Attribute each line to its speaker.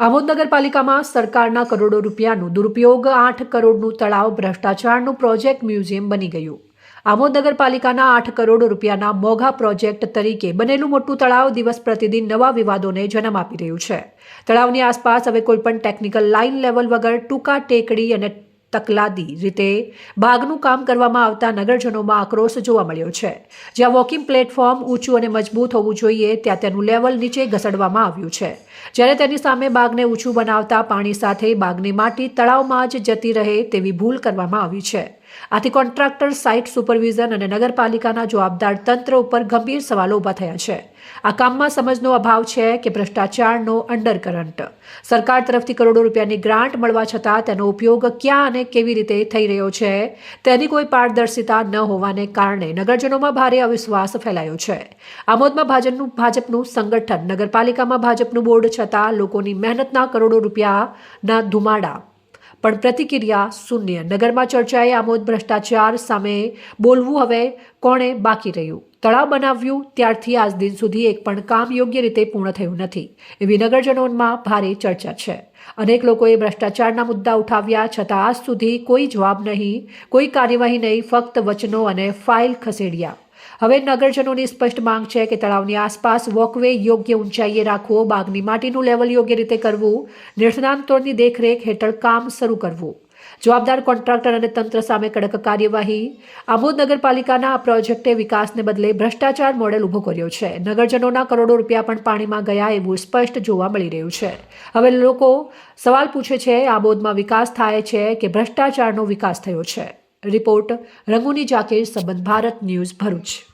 Speaker 1: આમોદ નગરપાલિકામાં સરકારના કરોડો રૂપિયાનું દુરુપયોગ, આઠ કરોડનું તળાવ ભ્રષ્ટાચારનું પ્રોજેક્ટ મ્યુઝિયમ બની ગયું. આમોદ નગરપાલિકાના આઠ કરોડ રૂપિયાના મોઘા પ્રોજેક્ટ તરીકે બનેલું મોટું તળાવ દિવસ પ્રતિદિન નવા વિવાદોને જન્મ આપી રહ્યું છે. તળાવની આસપાસ હવે કોઈપણ ટેકનિકલ લાઇન લેવલ વગર ટૂંકા ટેકડી અને તકલાદી રીતે બાગનું કામ કરવામાં આવતા નગરજનોમાં આક્રોશ જોવા મળ્યો છે. જ્યાં વોકિંગ પ્લેટફોર્મ ઊંચું અને મજબૂત હોવું જોઈએ, ત્યાં તેનું લેવલ નીચે ઘસડવામાં આવ્યું છે. જ્યારે તેની સામે બાગને ઊંચું બનાવતા પાણી સાથે બાગની માટી તળાવમાં જ જતી રહે તેવી ભૂલ કરવામાં આવી છે. આથી કોન્ટ્રાક્ટર, સાઇટ સુપરવિઝન અને નગરપાલિકાના જવાબદાર તંત્ર ઉપર ગંભીર સવાલો ઊભા થયા છે. આ કામમાં સમજનો અભાવ છે કે ભ્રષ્ટાચારનો અંડરકરંટ. સરકાર તરફથી કરોડો રૂપિયાની ગ્રાન્ટ મળવા છતાં તેનો ઉપયોગ ક્યાં અને કેવી રીતે થઈ રહ્યો છે તેની કોઈ પારદર્શિતા ન હોવાને કારણે નગરજનોમાં ભારે અવિશ્વાસ ફેલાયો છે. આમોદમાં ભાજપનું ભાજપનું સંગઠન, નગરપાલિકામાં ભાજપનું બોર્ડ છતાં લોકોની મહેનતના કરોડો રૂપિયાના ધુમાડા પણ પ્રતિક્રિયા શૂન્ય. નગરમાં ચર્ચાએ આમોદ ભ્રષ્ટાચાર સામે બોલવું હવે કોણે બાકી રહ્યું? તળાવ બનાવ્યું ત્યારથી આજ દિન સુધી એક પણ કામ યોગ્ય રીતે પૂર્ણ થયું નથી. એવી નગરજનોમાં ભારે ચર્ચા છે. અનેક લોકોએ ભ્રષ્ટાચારના મુદ્દા ઉઠાવ્યા છતાં આજ સુધી કોઈ જવાબ નહીં, કોઈ કાર્યવાહી નહીં, ફક્ત વચનો અને ફાઇલ ખસેડ્યા. હવે નગરજનોની સ્પષ્ટ માંગ છે કે તળાવની આસપાસ વોકવે યોગ્ય ઊંચાઈએ રાખવો બાગની માટીનું લેવલ યોગ્ય રીતે કરવું નિષ્ણાંતોની દેખરેખ હેઠળ કામ શરૂ કરવું. જવાબદાર કોન્ટ્રાક્ટર અને તંત્ર સામે કડક કાર્યવાહી. આમોદ નગરપાલિકાના આ પ્રોજેક્ટે વિકાસને બદલે ભ્રષ્ટાચાર મોડેલ ઊભો કર્યો છે. નગરજનોના કરોડો રૂપિયા પણ પાણીમાં ગયા એવું સ્પષ્ટ જોવા મળી રહ્યું છે. હવે લોકો સવાલ પૂછે છે, આબોદમાં વિકાસ થાય છે કે ભ્રષ્ટાચારનો વિકાસ થયો છે? રિપોર્ટ રંગુની જાકીર સંબંધ ભારત ન્યૂઝ ભરૂચ.